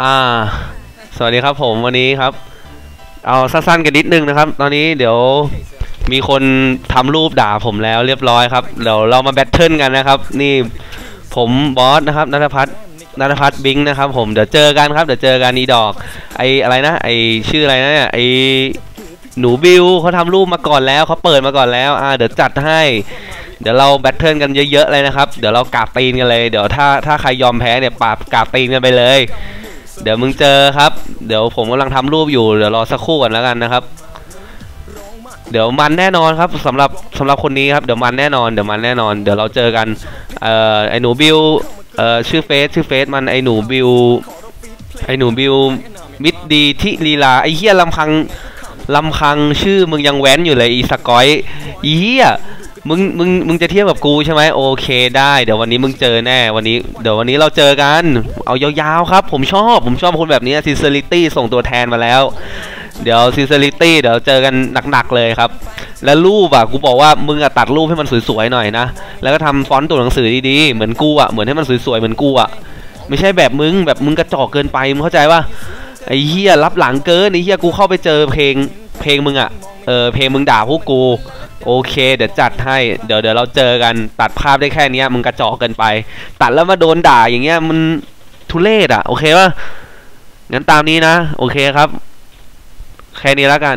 อ่า สวัสดีครับผมวันนี้ครับ เอาสั้นๆกันนิดนึงนะครับ ตอนนี้เดี๋ยวมีคนทำรูปด่าผมแล้วเรียบร้อยครับ เดี๋ยวเรามาแบทเทิลกันนะครับ นี่ผมบอสนะครับนัทพัฒน์นัทพัฒน์บิงนะครับ ผมเดี๋ยวเจอกันครับเดี๋ยวเจอกันอีดอก ไออะไรนะ ไอชื่ออะไรนะเนี่ยไอหนูบิวเขาทำรูปมาก่อนแล้วเขาเปิดมาก่อนแล้ว อ่า เดี๋ยวจัดให้ เดี๋ยวเราแบทเทิลกันเยอะๆเลยนะครับ เดี๋ยวเรากาบตีนกันเลย เดี๋ยวถ้าถ้าใครยอมแพ้เนี่ยปราบกาบตีนกันไปเลย เดี๋ยวมึงเจอครับ เดี๋ยวผมกำลังทำรูปอยู่ เดี๋ยวรอสักครู่ก่อนแล้วกันนะครับ เดี๋ยวมันแน่นอนครับสำหรับสำหรับคนนี้ครับ เดี๋ยวมันแน่นอน เดี๋ยวมันแน่นอน เดี๋ยวเราเจอกัน เอ่อ ไอหนูบิว เอ่อ ชื่อเฟซ ชื่อเฟซมัน ไอหนูบิว ไอหนูบิว มิดดีทีลีลา ไอเฮียลำพังลำพังชื่อมึงยังแว้นอยู่เลยอีสกอยอีเฮีย มึงมึงมึงจะเทียบกับกูใช่ไหมโอเคได้ เดี๋ยววันนี้มึงเจอแน่วันนี้ เดี๋ยววันนี้เราเจอกัน เอายาวๆครับ ผมชอบผมชอบคนแบบนี้ sincerity ส่งตัวแทนมาแล้ว เดี๋ยว sincerity เดี๋ยวเจอกันหนักๆเลยครับ แล้วรูปอะกูบอกว่ามึงอะตัดรูปให้มันสวยๆหน่อยนะแล้วก็ทำฟอนต์ตัวหนังสือดีๆเหมือนกูอะเหมือนให้มันสวยๆเหมือนกูอะไม่ใช่แบบมึงแบบมึงกระจอกเกินไปมึงเข้าใจป่ะไอ้เหี้ยรับหลังเกินไอ้เหี้ยกูเข้าไปเจอเพลงเพลงมึงอะเออเพลงมึงด่าพวกกู โอเค เดี๋ยวจัดให้ เดี๋ยวเดี๋ยวเราเจอกันตัดภาพได้แค่เนี้ยมึงกระจอกเกินไป ตัดแล้วมาโดนด่าอย่างเงี้ยมันทุเลศอะ โอเคป่ะงั้นตามนี้นะ โอเคครับ แค่นี้แล้วกัน